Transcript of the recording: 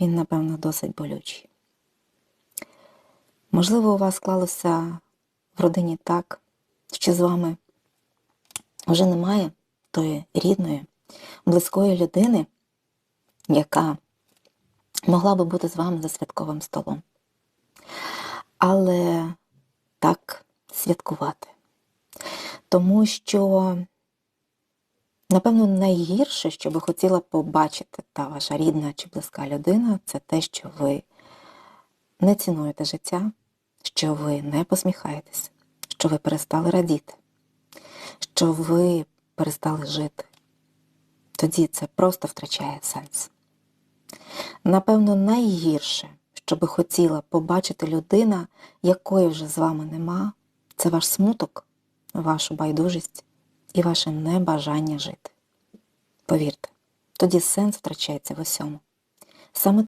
він, напевно, досить болючий. Можливо, у вас склалося в родині так, що з вами вже немає тої рідної, близької людини, яка могла би бути з вами за святковим столом. Але так святкувати. Тому що, напевно, найгірше, що би хотіла побачити та ваша рідна чи близька людина, це те, що ви не цінуєте життя, що ви не посміхаєтесь, що ви перестали радіти, що ви перестали жити. Тоді це просто втрачає сенс. Напевно, найгірше, що би хотіла побачити людина, якої вже з вами нема, це ваш смуток, вашу байдужість і ваше небажання жити. Повірте, тоді сенс втрачається в усьому. Саме